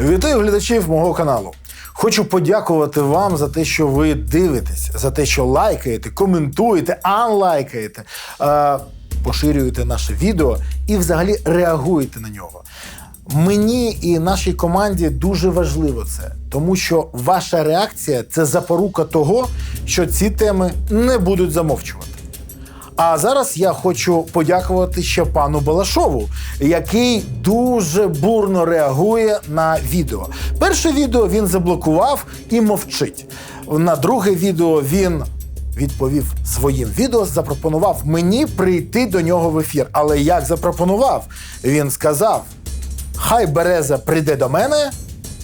Вітаю глядачів мого каналу. Хочу подякувати вам за те, що ви дивитесь, за те, що лайкаєте, коментуєте, анлайкаєте, е, поширюєте наше відео і взагалі реагуєте на нього. Мені і нашій команді дуже важливо це, тому що ваша реакція це запорука того, що ці теми не будуть замовчувати. А зараз я хочу подякувати ще пану Балашову, який дуже бурно реагує на відео. Перше відео він заблокував і мовчить. На друге відео він відповів своїм відео, запропонував мені прийти до нього в ефір. Але як запропонував, він сказав: хай Береза прийде до мене,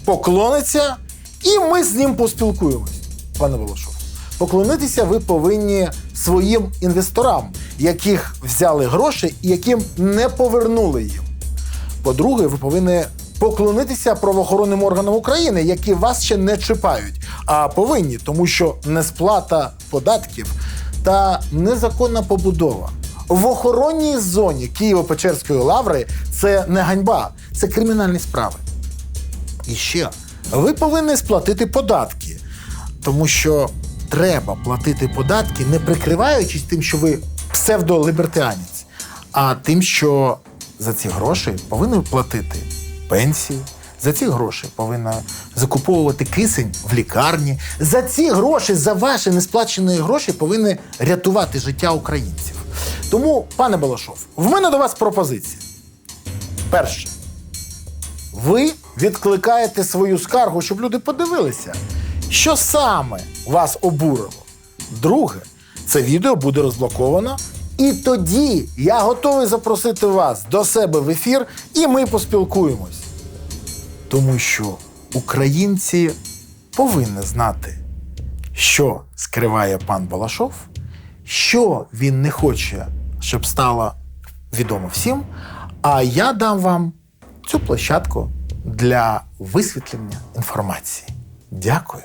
поклониться, і ми з ним поспілкуємось. Пане Волошов, поклонитися ви повинні своїм інвесторам, яких взяли гроші і яким не повернули їм. По-друге, ви повинні поклонитися правоохоронним органам України, які вас ще не чіпають, а повинні, тому що несплата податків та незаконна побудова в охоронній зоні Києво-Печерської лаври це не ганьба, це кримінальні справи. І ще ви повинні сплатити податки, тому що треба платити податки, не прикриваючись тим, що ви псевдолібертеанець, а тим, що за ці гроші повинні платити пенсії. За ці гроші повинна закуповувати кисень в лікарні. За ці гроші, за ваші несплачені гроші, повинні рятувати життя українців. Тому, пане Балашов, в мене до вас пропозиція. Перше, ви відкликаєте свою скаргу, щоб люди подивилися, що саме вас обурило. Друге, це відео буде розблоковано. І тоді я готовий запросити вас до себе в ефір, і ми поспілкуємось. Тому що українці повинні знати, що скриває пан Балашов, що він не хоче, щоб стало відомо всім. А я дам вам цю площадку для висвітлення інформації. Дякую.